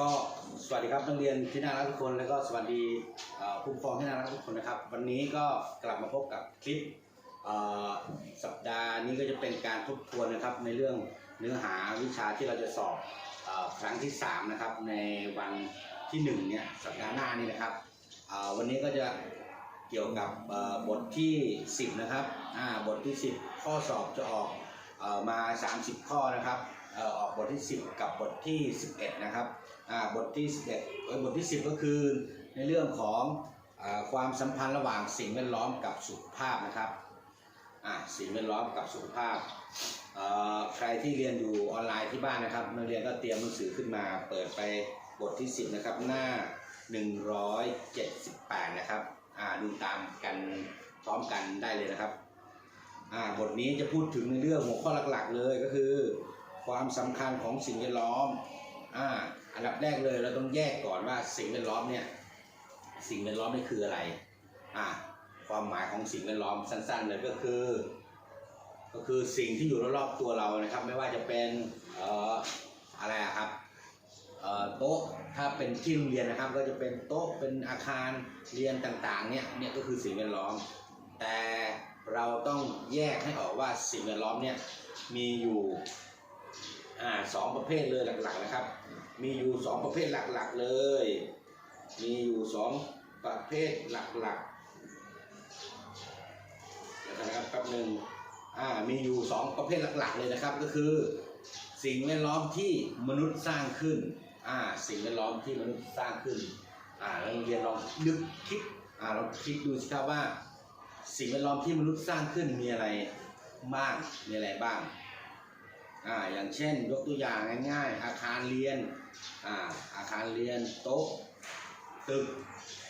ก็สวัสดีครับนักเรียนที่น่ารักทุกคน แล้วก็สวัสดีผู้ปกครองที่น่ารักทุกคนนะครับ วันนี้ก็กลับมาพบกับคลิปสัปดาห์นี้ก็จะเป็นการทบทวนนะครับในเรื่องเนื้อหาวิชาที่เราจะสอบอครั้งที่สามนะครับในวันที่หนึ่งเนี่ยสัปดาห์หน้านี่นะครับวันนี้ก็จะเกี่ยวกับบทที่ 10 นะครับบทที่ 10 ข้อสอบจะออกอมา 30 ข้อนะครับ อ่อออกบทที่ 10 กับบทที่ 11 นะครับอ่าบทที่ 11เอ้ยบทที่ 10 ก็คือในเรื่องของอาความสัมพันธ์ระหว่างสิ่งแวดล้อมกับสุขภาพนะครับอ่าสิ่งแวดล้อมกับสุขภาพเอ่อใครที่เรียนอยู่ออนไลน์ที่บ้านนะครับนักเรียนก็เตรียมหนังสือขึ้นมา เปิดไปบทที่ 10 นะครับ หน้า 178 นะครับอ่าดูตามกันพร้อมกันได้เลยนะครับอ่าบทนี้จะพูดถึงในเรื่องหัวข้อหลักๆเลยก็คือ ความสำคัญของสิ่งแวดล้อมอ่าอันดับแรกเลยเราต้องแยกก่อนว่าสิ่งแวดล้อมเนี่ยสิ่งแวดล้อมนี่คืออะไรอ่าความหมายของสิ่งแวดล้อมสั้นๆเลยก็คือ ก็คือสิ่งที่อยู่รอบๆตัวเรานะครับ ไม่ว่าจะเป็นเอ่ออะไรครับเอ่อโต๊ะถ้าเป็นที่โรงเรียนนะครับ ก็จะเป็นโต๊ะเป็นอาคารเรียนต่างๆเนี่ยเนี่ยก็คือสิ่งแวดล้อม แต่เราต้องแยกให้ออกว่าสิ่งแวดล้อมเนี่ยมีอยู่ อ่าสองประเภทเลยหลักๆนะครับ มีอยู่สองประเภทหลักๆเลย มีอยู่สองประเภทหลักๆเดี๋ยวนะครับแป๊บหนึ่งอ่ามีอยู่สองประเภทหลักๆเลยนะครับก็คือ สิ่งแวดล้อมที่มนุษย์สร้างขึ้นอ่าสิ่งแวดล้อมที่มนุษย์สร้างขึ้นอ่าเรียนลองนึกคิดอ่าลองคิดดูสิครับว่า สิ่งแวดล้อมที่มนุษย์สร้างขึ้นมีอะไรบ้างมีอะไรบ้าง อ่าอย่างเช่นยกตัวอย่างง่าย ๆ อาคารเรียนอ่าอาคารเรียนโต๊ะตึก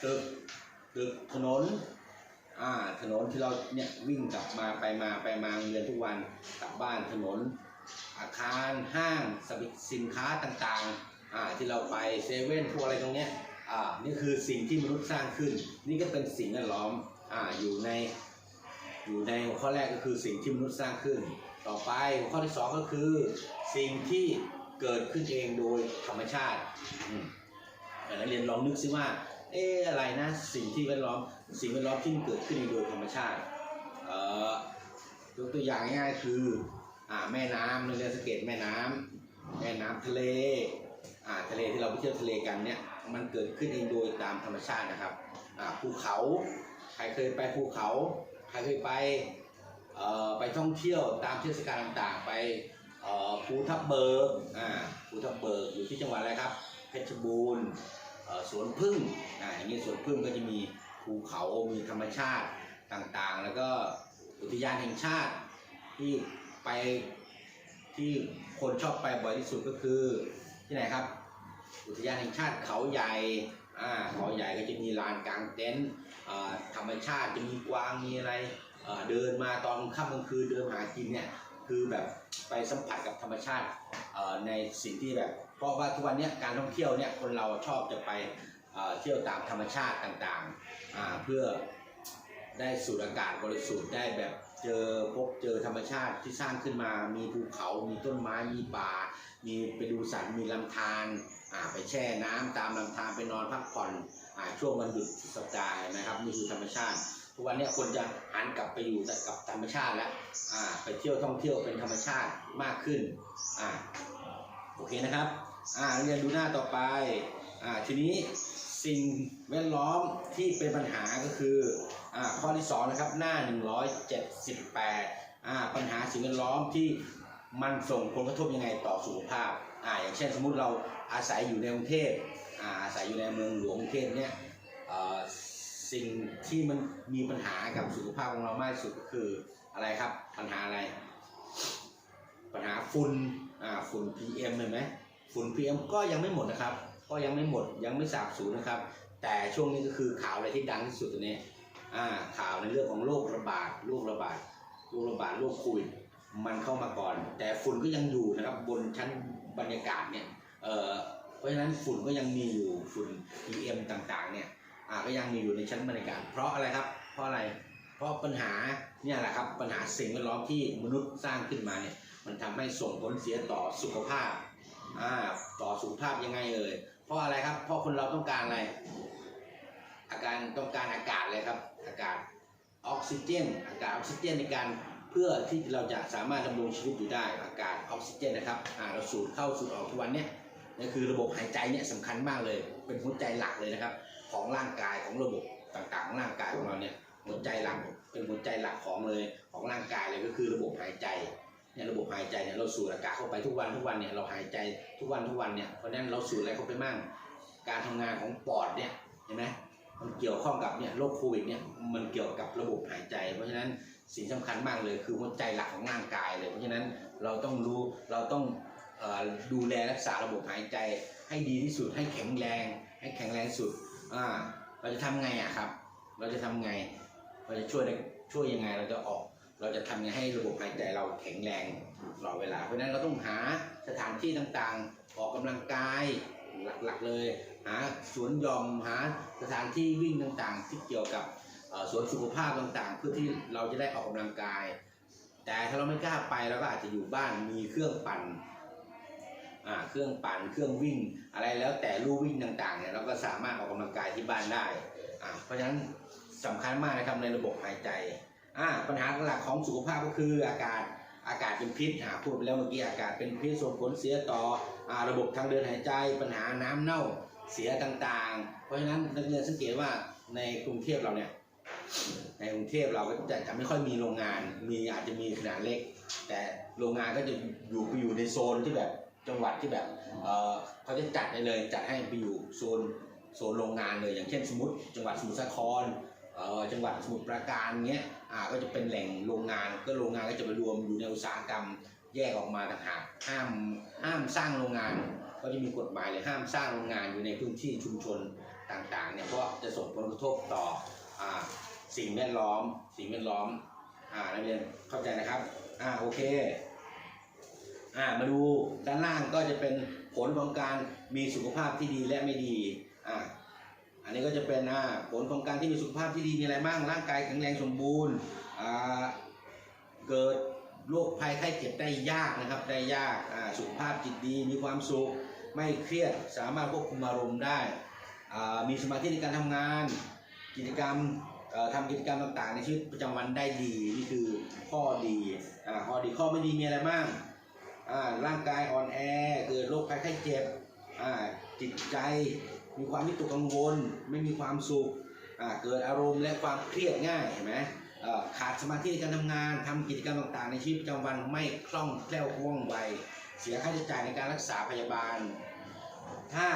ตึกตึกถนนอ่าถนนที่เราเนี่ยวิ่งกลับมาไปมาไปมาเรียนทุกวันกลับบ้านถนน อาคารห้างสสินค้าต่างๆอ่าที่เราไปเซเว่นพวกอะไรตรงเนี้ยอ่านี่คือสิ่งที่มนุษย์สร้างขึ้น นี่ก็เป็นสิ่งแวดล้อมอ่าอยู่ในอยู่ในข้อแรกก็คือสิ่งที่มนุษย์สร้างขึ้น ต่อไปหัวข้อที่สองก็คือ สิ่งที่เกิดขึ้นเองโดยธรรมชาติแต่นักเรียนลองนึกซิว่า เอ๊ะอะไรนะสิ่งที่แวดล้อม สิ่งแวดล้อมที่เกิดขึ้นเองโดยธรรมชาติเอ่อยกตัวอย่างง่ายๆคืออ่าแม่น้ำนักเรียนสังเกตแม่น้ำแม่น้ำทะเลอ่าทะเลที่เราไปเที่ยวทะเลกันเนี่ยมันเกิดขึ้นเองโดยตามธรรมชาตินะครับอ่าภูเขา ใครเคยไปภูเขา ใครเคยไป ไปท่องเที่ยวตามเทศกาลต่างๆ ไปภูทับเบิกอ่าภูทับเบิกอยู่ที่จังหวัดอะไรครับ เพชรบูรณ์สวนพึ่งอ่าอย่างนี้สวนพึ่งก็จะมีภูเขา มีธรรมชาติต่างๆ แล้วก็อุทยานแห่งชาติที่ไปที่คนชอบไปบ่อยที่สุดก็คือที่ไหนครับ อุทยานแห่งชาติเขาใหญ่อ่าเขาใหญ่ก็จะมีลานกลางเต็นท์ธรรมชาติจะมีกวางมีอะไร เดินมาตอนค่ำกลางคืนเดินหากินเนี่ยคือแบบไปสัมผัสกับธรรมชาติในสิ่งที่แบบ เพราะว่าทุกวันนี้การท่องเที่ยวเนี่ยคนเราชอบจะไปเที่ยวตามธรรมชาติต่างๆเพื่อได้สูดอากาศบริสุทธิ์ได้แบบเจอพบเจอธรรมชาติที่สร้างขึ้นมา มีภูเขา มีต้นไม้ มีป่า มีไปดูสัตว์ มีลำธารไปแช่น้ำตามลำธารไปนอนพักผ่อนอช่วงวันหยุดสุดสัปดาห์นะครับนี่คือธรรมชาติ ทุกวันนี้คนจะหันกลับไปอยู่แต่กับธรรมชาติแล้วอ่าไปเที่ยวท่องเที่ยวเป็นธรรมชาติมากขึ้นอ่าโอเคนะครับอ่าเรียนดูหน้าต่อไปอ่าทีนี้สิ่งแวดล้อมที่เป็นปัญหาก็คืออ่าข้อที่สองนะครับหน้า 178อ่าปัญหาสิ่งแวดล้อมที่มันส่งผลกระทบยังไงต่อสุขภาพอ่าอย่างเช่นสมมุติเราอาศัยอยู่ในกรุงเทพอ่าอาศัยอยู่ในเมืองหลวงกรุงเทพเนี่ยเอ่อ สิ่งที่มันมีปัญหากับสุขภาพของเรามากที่สุดก็คืออะไรครับ ปัญหาอะไร ปัญหาฝุ่นอ่าฝุ่น PM เห็นไหมฝุ่น PM ก็ยังไม่หมดนะครับ ก็ยังไม่หมดยังไม่สาบสูญนะครับ แต่ช่วงนี้ก็คือข่าวอะไรที่ดังที่สุดตัวนี้อ่าข่าวในเรื่องของโรคระบาดโรคระบาดโรคระบาดโรคโควิดมันเข้ามาก่อน แต่ฝุ่นก็ยังอยู่นะครับบนชั้นบรรยากาศเนี่ยเออเพราะฉะนั้นฝุ่นก็ยังมีอยู่ฝุ่น PM ต่างๆเนี่ย อ่าก็ยังมีอยู่ในชั้นบรรยากาศ เพราะอะไรครับ เพราะอะไร เพราะปัญหาเนี่ยแหละครับปัญหาสิ่งแวดล้อมที่มนุษย์สร้างขึ้นมาเนี่ยมันทำให้ส่งผลเสียต่อสุขภาพอ่าต่อสุขภาพยังไงเอ่ยเพราะอะไรครับ เพราะคนเราต้องการอะไร อาการต้องการอากาศเลยครับ อากาศออกซิเจน อากาศออกซิเจนในการเพื่อที่เราจะสามารถดำรงชีวิตอยู่ได้อากาศออกซิเจนนะครับอ่าเราสูดเข้าสูดออกทุกวันเนี้ยนี่คือระบบหายใจเนี่ยสำคัญมากเลย เป็นหัวใจหลักเลยนะครับ ของร่างกายของระบบต่างๆของร่างกายของเราเนี่ยหัวใจหลักเป็นหัวใจหลักของเลยของร่างกายเลยก็คือระบบหายใจเนี่ยระบบหายใจเนี่ยเราสูดอากาศเข้าไปทุกวันทุกวันเนี่ยเราหายใจทุกวันทุกวันเนี่ยเพราะนั้นเราสูดอะไรเข้าไปมั่งการทำงานของปอดเนี่ยเห็นไหมมันเกี่ยวข้องกับเนี่ยโรคโควิดเนี่ยมันเกี่ยวกับระบบหายใจ เพราะฉะนั้นสิ่งสำคัญมากเลยคือหัวใจหลักของร่างกายเลย เพราะฉะนั้นเราต้องรู้เราต้องดูแลรักษาระบบหายใจ ให้ดีที่สุดให้แข็งแรง ให้แข็งแรงสุด อ่า เราจะทำไงอะครับ เราจะทำไง เราจะช่วยได้ช่วยยังไง เราจะออก เราจะทำยังไงให้ระบบหายใจเราแข็งแรงตลอดเวลา เพราะนั้นเราต้องหาสถานที่ต่างๆ ออกกำลังกายหลักๆเลย หาสวนหย่อมหาสถานที่วิ่งต่างๆ ที่เกี่ยวกับสวนสุขภาพต่างๆ เพื่อที่เราจะได้ออกกำลังกาย แต่ถ้าเราไม่กล้าไปเราก็อาจจะอยู่บ้านมีเครื่องปั่น เครื่องปั่นเครื่องวิ่ง อะไรแล้วแต่ลู่วิ่งต่างๆเนี่ยเราก็สามารถออกกำลังกายที่บ้านได้อ่าเพราะฉะนั้นสำคัญมากนะครับในระบบหายใจอ่าปัญหาหลักของสุขภาพก็คืออากาศอากาศเป็นพิษอ่าพูดไปแล้วเมื่อกี้อากาศเป็นพิษส่งผลเสียต่ออ่าระบบทางเดินหายใจ ปัญหาน้ำเน่าเสียต่างๆ เพราะฉะนั้นนักเรียนสังเกตว่าในกรุงเทพเราเนี่ยในกรุงเทพเราก็จะจะไม่ค่อยมีโรงงาน มีอาจจะมีขนาดเล็ก แต่โรงงานก็จะอยู่ไปอยู่ในโซนที่แบบ จังหวัดที่แบบเอ่อเขาจะจัดให้เลยจัดให้ไปอยู่โซนโซนโรงงานเลย อย่างเช่นสมมติจังหวัดสมุทรสาครเอ่อจังหวัดสมุทรปราการเงี้ยอ่าก็จะเป็นแหล่งโรงงานก็โรงงานก็จะไปรวมอยู่ในอุตสาหกรรมแยกออกมาต่างหากห้ามห้ามสร้างโรงงาน ก็จะมีกฎหมายเลยห้ามสร้างโรงงานอยู่ในพื้นที่ชุมชนต่างๆเนี่ยเพราะจะส่งผลกระทบต่ออ่าสิ่งแวดล้อม สิ่งแวดล้อมอ่านักเรียนเข้าใจนะครับอ่าโอเค อ่ามาดูด้านล่างก็จะเป็นผลของการมีสุขภาพที่ดีและไม่ดีอ่าอันนี้ก็จะเป็นอ่าผลของการที่มีสุขภาพที่ดีมีอะไรบ้างร่างกายแข็งแรงสมบูรณ์อ่าเกิดโรคภัยไข้เจ็บได้ยากนะครับได้ยากอ่าสุขภาพจิตดีมีความสุขไม่เครียดสามารถควบคุมอารมณ์ได้อ่ามีสมาธิในการทำงาน กิจกรรมทำกิจกรรมต่างๆ ในชีวิตประจำวันได้ดีนี่คือข้อดีอ่าข้อดีข้อไม่ดีมีอะไรบ้าง ร่างกายอ่อนแอเกิดโรคภัยไข้เจ็บอ่าจิตใจมีความวิตกกังวล ไม่มีความสุขอ่าเกิดอารมณ์และความเครียดง่ายเห็นไหมขาดสมาธิในการทำงานทำกิจกรรมต่างๆ ในชีวิตประจำวันไม่คล่องแคล่วว่องไวเสียค่าใช้จ่ายในการรักษาพยาบาล ถ้า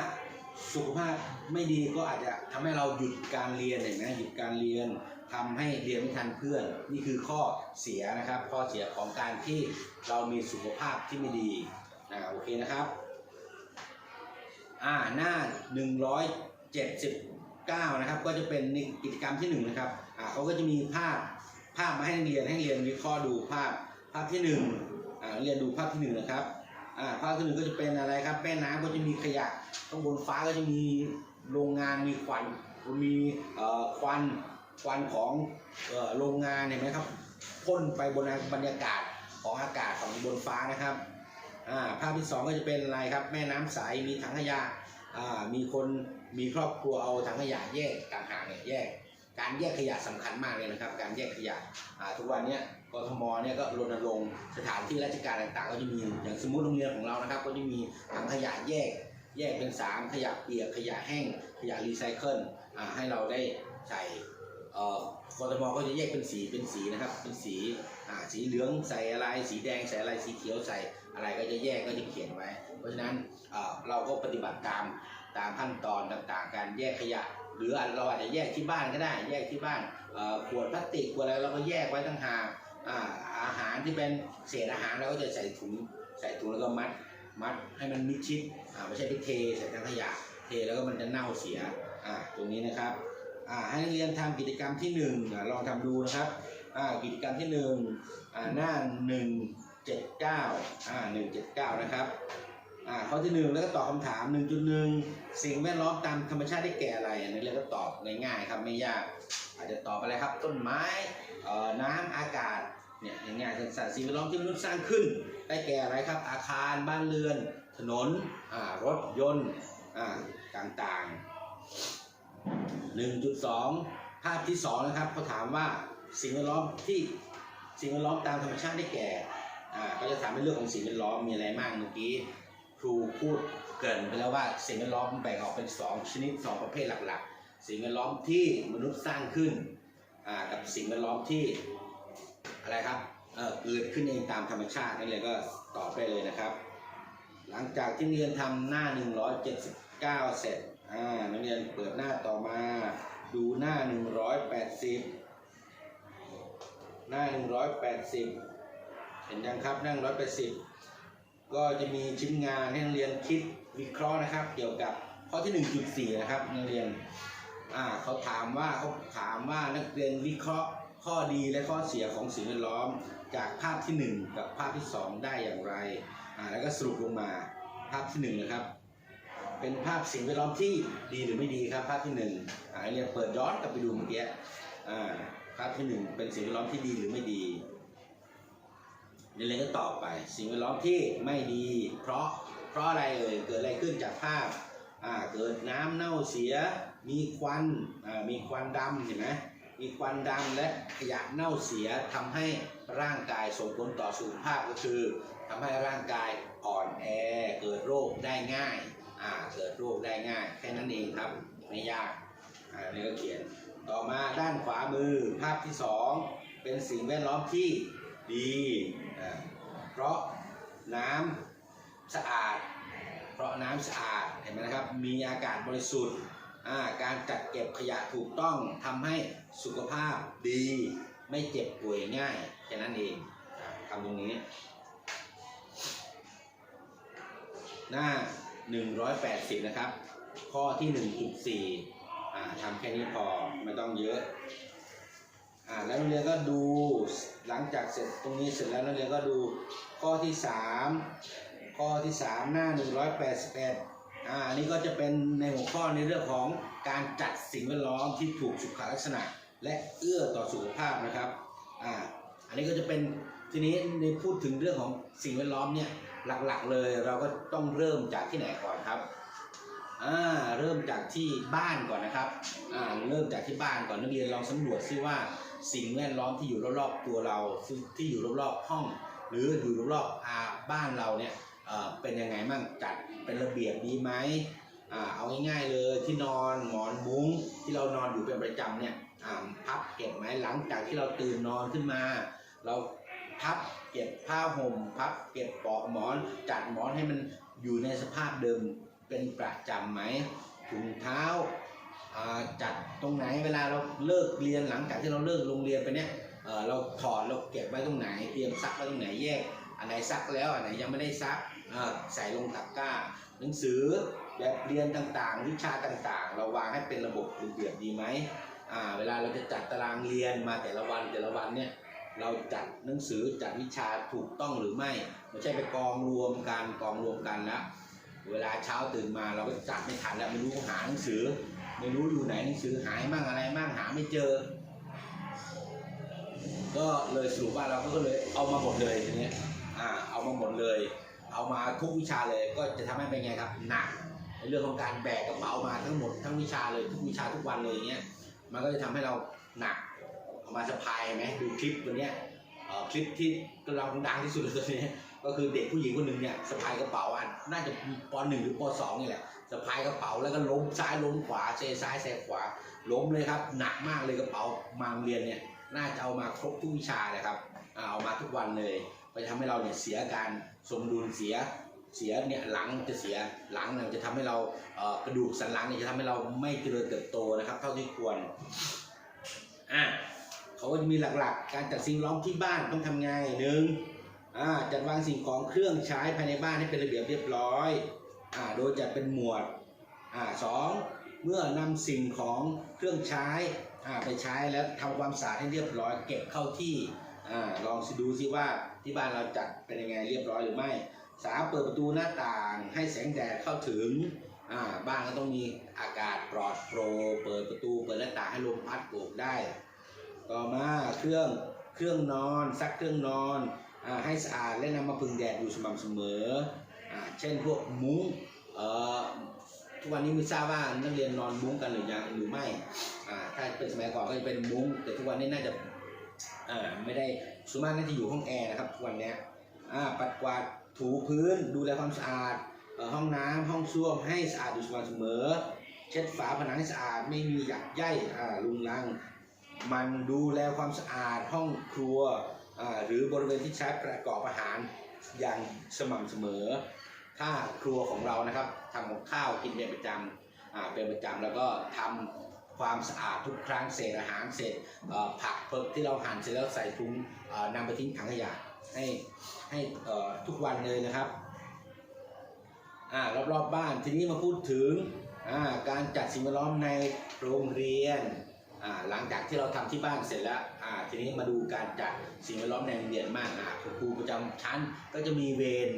สุขภาพไม่ดีก็อาจจะทำให้เราหยุดการเรียนเห็นไหมหยุดการเรียน ทำให้เรียนไม่ทันเพื่อน นี่คือข้อเสียนะครับ ข้อเสียของการที่เรามีสุขภาพที่ไม่ดีนะโอเคนะครับอ่าหน้า 179 นะครับ ก็จะเป็นกิจกรรมที่หนึ่งนะครับอ่าเขาก็จะมีภาพภาพมาให้นักเรียนให้นักเรียนวิเคราะห์ดูภาพภาพที่หนึ่งอ่าเรียนดูภาพที่หนึ่งนะครับอ่าภาพที่หนึ่งก็จะเป็นอะไรครับแม่น้ำก็จะมีขยะข้างบนฟ้าก็จะมีโรงงานมีควันมีควัน ควันของออโรงงานเห็นไหมครับพ่นไปบนบรรยากาศของอากาศของบนฟ้านะครับภาพที่สองก็จะเป็นอะไรครับ แม่น้ำใสมีถังขยะมีคนมีครอบครัวเอาถังขยะแยกต่างหากเนี่ยแยก การแยกขยะสำคัญมากเลยนะครับ การแยกขยะทุกวันนี้กทมเนี่ยก็รณรงค์สถานที่ราชการต่างๆ ก็จะมีอย่างสมมติโรงเรียนของเรานะครับ ก็จะมีถังขยะแยก แยกเป็นสามขยะเปียกขยะแห้งขยะรีไซเคิลให้เราได้ใส่ เอ่อกทมก็จะแยกเป็นสีเป็นสีนะครับ เป็นสีอ่าสีเหลืองใส่อะไร สีแดงใส่อะไรสีเขียวใส่อะไรก็จะแยกก็จะเขียนไว้ เพราะฉะนั้นเราก็ปฏิบัติตามตามขั้นตอนต่างๆ การแยกขยะ หรือเราอาจจะแยกที่บ้านก็ได้ แยกที่บ้านขวดพลาสติกขวดอะไรเราก็แยกไว้ต่างหากอาหารที่เป็นเศษอาหารเราก็จะใส่ถุงใส่ถุงแล้วก็มัดมัดให้มันมิดชิดไม่ใช่ไปเทใส่ถังขยะเทแล้วก็มันจะเน่าเสียตรงนี้นะครับ ให้นักเรียนทำกิจกรรมที่หนึ่งลองทำดูนะครับอ่ากิจกรรมที่หนึ่งอ่าหน้าหนึ่งเจ็ดเก้าอ่าหนึ่งเจ็ดเก้านะครับอ่าข้อที่หนึ่งแล้วก็ตอบคำถามหนึ่งจุดหนึ่งสิ่งแวดล้อมตามธรรมชาติได้แก่อะไรอันนี้เราก็ตอบง่ายๆครับไม่ยากอาจจะตอบอะไรครับต้นไม้เอ่อน้ำอากาศเนี่ยง่ายๆสั้นสิ่งแวดล้อมที่มนุษย์สร้างขึ้น ได้แก่อะไรครับ อาคารบ้านเรือน ถนนอ่ารถยนต์อ่าต่างๆ 1.2 ภาพที่ 2 นะครับเขาถามว่าสิ่งแวดล้อมที่สิ่งแวดล้อมตามธรรมชาติได้แก่อ่าก็จะถามในเรื่องของสิ่งแวดล้อมมีอะไรบ้างเมื่อกี้ครูพูดเกินไปแล้วว่าสิ่งแวดล้อมแบ่งออกเป็น 2 ชนิด 2 ประเภทหลักๆ สิ่งแวดล้อมที่มนุษย์สร้างขึ้นอ่ากับสิ่งแวดล้อมที่อะไรครับเออเกิดขึ้นเองตามธรรมชาตินั่เลยก็ตอบได้เลยนะครับ หลังจากที่เรียนทำหน้า 179 เสร็จ อ่านักเรียนเปิดหน้าต่อมา ดูหน้า 180 หน้า 180 เห็นยังครับหน้า180 ก็จะมีชิ้นงานให้นักเรียนคิดวิเคราะห์นะครับ เกี่ยวกับข้อที่ 1.4 นะครับนักเรียนอ่าเขาถามว่าเขาถามว่านักเรียนวิเคราะห์ข้อดีและข้อเสียของสิ่งแวดล้อม จากภาพที่ 1 กับภาพที่ 2 ได้อย่างไรอ่าแล้วก็สรุปลงมาภาพที่หนึ่งนะครับ เป็นภาพสิ่งแวดล้อมที่ดีหรือไม่ดีครับ ภาพที่หนึ่งอ่าเรียเปิดย้อนกลับไปดูเมื่อกี้อ่าภาพที่หนึ่งเป็นสิ่งแวดล้อมที่ดีหรือไม่ดีเรียนก็ตอบไป สิ่งแวดล้อมที่ไม่ดี เพราะเพราะอะไรเอ่ยเกิดอะไรขึ้นจากภาพอ่าเกิดน้ำเน่าเสีย มีควันอ่ามีควันดำเห็นไหมมีควันดำและขยะเน่าเสียทำให้ร่างกายส่งผลต่อสุขภาพก็คือทำให้ร่างกายอ่อนแอเกิดโรคได้ง่าย อ่าเกิดโรคได้ง่าย แค่นั้นเองครับ ไม่ยากอ่านี่ก็เขียน ต่อมาด้านขวามือภาพที่สองเป็นสิ่งแวดล้อมที่ดีอ่าเพราะน้ำสะอาด เพราะน้ำสะอาดเห็นไหมนะครับ มีอากาศบริสุทธิ์อ่าการจัดเก็บขยะถูกต้องทำให้สุขภาพดี ไม่เจ็บป่วยง่ายแค่นั้นเองอ่าทำตรงนี้หน้า 180 นะครับ ข้อที่ 1.4อ่าทำแค่นี้พอไม่ต้องเยอะอ่าแล้วนักเรียนก็ดูหลังจากเสร็จตรงนี้เสร็จแล้วนักเรียนก็ดูข้อที่ 3 ข้อที่ 3 หน้า 181อ่าอันนี้ก็จะเป็นในหัวข้อในเรื่องของการจัดสิ่งแวดล้อมที่ถูกสุขลักษณะ และเอื้อต่อสุขภาพนะครับอ่าอันนี้ก็จะเป็นทีนี้ในพูดถึงเรื่องของสิ่งแวดล้อมเนี่ย หลักๆเลยเราก็ต้องเริ่มจากที่ไหนก่อนครับอ่าเริ่มจากที่บ้านก่อนนะครับอ่าเริ่มจากที่บ้านก่อนนักเรียนลองสำรวจซิว่าสิ่งแวดล้อมที่อยู่รอบๆตัวเราซึ่งที่อยู่รอบๆห้อง หรืออยู่รอบๆอาบ้านเราเนี่ยเอ่อเป็นยังไงบ้างจัดเป็นระเบียบดีไหมอ่าเอาง่ายๆเลยที่นอนหมอนมุ้งที่เรานอนอยู่เป็นประจำเนี่ยอ่าพับเก็บไหมหลังจากที่เราตื่นนอนขึ้นมา เรา พับเก็บผ้าห่มพับเก็บปลอกหมอน จัดหมอนให้มันอยู่ในสภาพเดิมเป็นประจำไหมถุงเท้าจัดตรงไหนเวลาเราเลิกเรียนหลังจากที่เราเลิกโรงเรียนไปเนี่ยเราถอดเราเก็บไว้ตรงไหน เตรียมซักไว้ตรงไหนแยกอันไหนซักแล้วอันไหนยังไม่ได้ซักใส่ลงตะกร้า หนังสือแบบเรียนต่างๆ วิชาต่างๆ เราวางให้เป็นระบบระเบียบดีไหมเวลาเราจะจัดตารางเรียนมาแต่ละวันแต่ละวันเนี่ย เราจัดหนังสือจัดวิชาถูกต้องหรือไม่ไม่ใช่ไปกองรวมกันกองรวมกันแล้วเวลาเช้าตื่นมาเราก็จัดไม่ทันแล้วไม่รู้หาหนังสือ ไม่รู้อยู่ไหนหนังสือหายมั่งอะไรมั่งหาไม่เจอ ก็เลยสรุปว่าเราก็เลยเอามาหมดเลยทีเนี้ยอ่าเอามาหมดเลย เอามาทุกวิชาเลยก็จะทำให้เป็นไงครับหนักในเรื่องของการแบกกระเป๋ามาทั้งหมดทั้งวิชาเลยทุกวิชาทุกวันเลยอย่างเงี้ยมันก็จะทำให้เราหนัก เอามาสะพายไหมดูคลิปตัวเนี้ยคลิปที่กำลังดังที่สุดเลยตัวนี้ก็คือเด็กผู้หญิงคนหนึ่งเนี่ยสะพายกระเป๋าอะน่าจะปหนึ่งหรือปสองนี่แหละสะพายกระเป๋าแล้วก็ล้มซ้ายล้มขวาเซซ้ายเซขวาล้มเลยครับ หนักมากเลยกระเป๋ามาโรงเรียนเนี่ยน่าจะเอามาครบทุกวิชาเลยครับเอามาทุกวันเลยไปทำให้เราเนี่ยเสียการสมดุลเสียเสียเนี่ยหลังจะเสียหลังเนี่ยจะทำให้เรากระดูกสันหลังเนี่ยจะทำให้เราไม่เจริญเติบโตนะครับ เท่าที่ควรอะ เขาก็จะมีหลักๆ การจัดสิ่งล้อมที่บ้านต้องทำไงหนึ่งอ่าจัดวางสิ่งของเครื่องใช้ภายในบ้านให้เป็นระเบียบเรียบร้อยอ่าโดยจัดเป็นหมวดอ่าสองเมื่อนำสิ่งของเครื่องใช้อ่าไปใช้แล้วทำความสะอาดให้เรียบร้อย เก็บเข้าที่อ่าลองดูซิว่าที่บ้านเราจัดเป็นยังไงเรียบร้อยหรือไม่สามเปิดประตูหน้าต่างให้แสงแดดเข้าถึงอ่าบ้านก็ต้องมีอากาศปลอดโปร่งเปิดประตูเปิดหน้าต่างให้ลมพัดโบกได้ ต่อมาเครื่องเครื่องนอนซักเครื่องนอนอให้สะอาดและนำมาพึ่งแดดอยู่สม่ำเสมออเช่นพวกมุ้งทุกวันนี้ไม่ทราบว่านักเรียนนอนมุ้งกันหรือยังหรือไม่ถ้าเป็นสมัยก่อนก็จะเป็นมุ้ง แต่ทุกวันนี้น่าจะไม่ได้ส่วนมากน่าจะอยู่ห้องแอร์นะครับทุกวันนี้ปัดกวาดถูพื้นดูแลความสะอาดห้องน้ำห้องส้วมให้สะอาดอยู่สม่ำเสมอ เช็ดฝาผนังให้สะอาดไม่มีหยักใย่ลุงลัง มันดูแลความสะอาดห้องครัวหรือบริเวณที่ใช้ประกอบอาหารอย่างสม่ำเสมอ ถ้าครัวของเรานะครับทำกับข้าวกินเป็นประจำเป็นประจำแล้วก็ทำความสะอาดทุกครั้งเศษอาหารเศษเอ่อผักเพิกที่เราหั่นเสร็จแล้วใส่ถุงนำไปทิ้งถังขยะให้ให้ทุกวันเลยนะครับอ่ารอบๆบบ้านทีนี้มาพูดถึงการจัดสิ่งแวดล้อมในโรงเรียน หลังจากที่เราทำที่บ้านเสร็จแล้วทีนี้มาดูการจัดสิ่งแวดล้อมในโรงเรียนมากอ่าคุณครูประจำชั้นก็จะมีเวร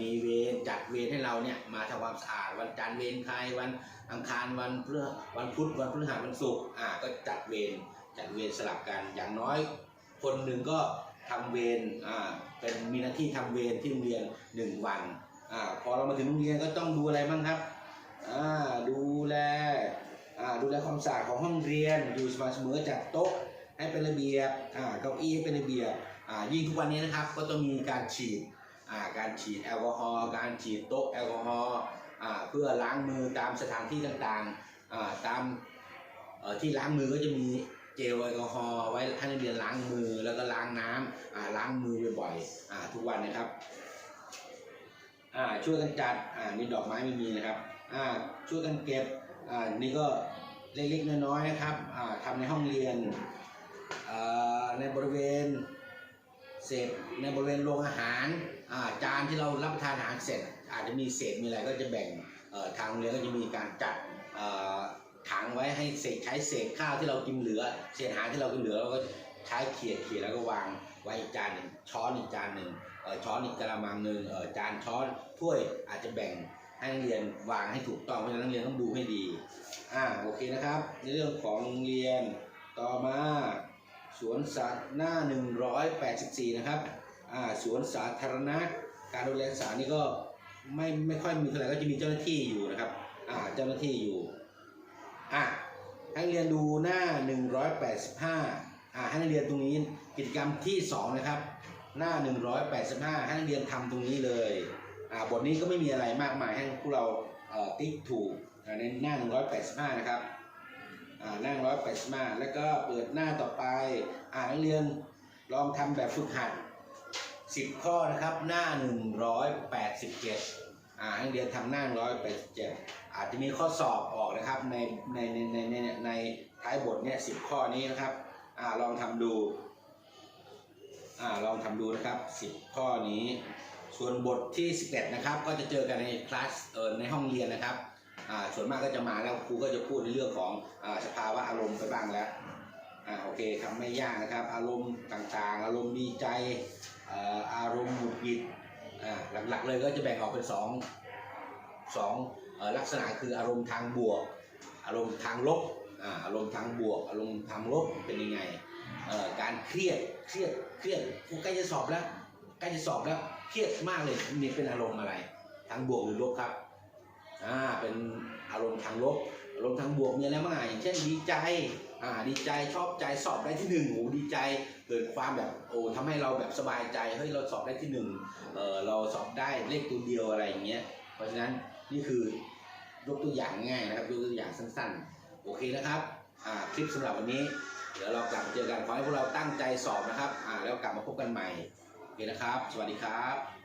มีเวรจัดเวรให้เราเนี่ยมาทำความสะอาดวันจันทร์เวรใครวันอังคารวันพฤหัสวันพุธวันพฤหัสวันศุกร์ก็จัดเวรจัดเวรสลับกันอย่างน้อย คนหนึ่งก็ทำเวรเป็นมีหน้าที่ทำเวรที่โรงเรียนหนึ่งวันอพอเรามาถึงโรงเรียนก็ต้องดูอะไรบ้างครับอ่าดูแลอ่าดูแล ความสะอาดของห้องเรียนอยู่สม่ำเสมอจัดโต๊ะให้เป็นระเบียบอ่าเก้าอี้ให้เป็นระเบียบอ่ายิ่งทุกวันนี้นะครับก็ต้องมีการฉีดอ่าการฉีดแอลกอฮอล์การฉีดโต๊ะแอลกอฮอล์อ่าเพื่อล้างมือตามสถานที่ต่างๆอ่าตามเอ่อที่ล้างมือก็จะมีเจลแอลกอฮอล์ไว้ให้นักเรียนล้างมือแล้วก็ล้างน้ำอ่าล้างมือบ่อยๆอ่าทุกวันนะครับอ่าช่วยกันจัดอ่านี่ดอกไม้ไม่มีนะครับอ่าช่วยกันเก็บอ่านี่ก็ เล็กๆน้อยๆนะครับอ่าทำในห้องเรียนในบริเวณเศษในบริเวณโรงอาหารจานที่เรารับประทานอาหารเสร็จ อาจจะมีเศษมีอะไรก็จะแบ่งทางโรงเรียนก็จะมีการจัดถังไว้ให้เศษใช้เศษข้าวที่เรากินเหลือ เศษอาหารที่เรากินเหลือเราก็ใช้เขี่ยเขี่ยแล้วก็วางไว้อีกจานหนึ่งช้อนอีกจานหนึ่งช้อนอีกกระมังหนึ่งจานช้อนถ้วยอาจจะแบ่ง ให้นักเรียนวางให้ถูกต้องเพราะฉะนั้นนักเรียนต้องดูให้ดีอ่าโอเคนะครับ ในเรื่องของโรงเรียนต่อมาสวนสัตว์หน้า 184 นะครับอ่าสวนสาธารณะ การดูแลสานี่ก็ไม่ไม่ค่อยมีเท่าไหร่ก็จะมีเจ้าหน้าที่อยู่นะครับอ่าเจ้าหน้าที่อยู่อะให้นักเรียนดูหน้า 185อ่าให้นักเรียนตรงนี้กิจกรรมที่ 2 นะครับ หน้า 185 ให้นักเรียนทำตรงนี้เลย อ่าบทนี้ก็ไม่มีอะไรมากมายให้พวกเราเอ่อติ๊กถูกอ่าในหน้า 185 นะครับอ่าหน้าร้อยแปดสิบห้าแล้วก็เปิดหน้าต่อไปอ่านักเรียนลองทำแบบฝึกหัดสิบข้อนะครับหน้าหนึ่งร้อยแปดสิบเจ็ดอ่านักเรียนทำหน้าร้อยแปดสิบเจ็ดอาจจะมีข้อสอบออกนะครับในในในในในในท้ายบทเนี่ยสิบข้อนี้นะครับอ่าลองทำดูอ่าลองทำดูนะครับสิบข้อนี้ ส่วนบทที่ 11 นะครับ ก็จะเจอกันในคลาสเออในห้องเรียนนะครับอ่าส่วนมากก็จะมาแล้วครูก็จะพูดในเรื่องของอาสภาวะอารมณ์ไปบ้างแล้วอ่าโอเคครับไม่ยากนะครับ อารมณ์ต่างๆ อารมณ์ดีใจอ่ออารมณ์หงุดหงิดอ่าหลักๆเลยก็จะแบ่งออกเป็นสองสองเอ่อลักษณะคืออารมณ์ทางบวก อารมณ์ทางลบอ่าอารมณ์ทางบวก อารมณ์ทางลบเป็นยังไงเอ่อการเครียดเครียดเครียดครูใกล้จะสอบแล้วใกล้จะสอบแล้ว เครียดมากเลยนี่เป็นอารมณ์อะไรทางบวกหรือลบครับอ่าเป็นอารมณ์ทางลบอารมณ์ทางบวกมีอะไรบ้างอย่างเช่นดีใจอ่าดีใจชอบใจสอบได้ที่หนึ่งโอ้ดีใจเกิดความแบบโอ้ทำให้เราแบบสบายใจเฮ้ยเราสอบได้ที่หนึ่งเออเราสอบได้เลขตัวเดียวอะไรอย่างเงี้ยเพราะฉะนั้นนี่คือยกตัวอย่างง่ายนะครับยกตัวอย่างสั้นๆ โอเคนะครับอ่าคลิปสำหรับวันนี้ เดี๋ยวเรากลับเจอกันขอให้พวกเราตั้งใจสอบนะครับอ่าแล้วกลับมาพบกันใหม่ เคนะครับ สวัสดีครับ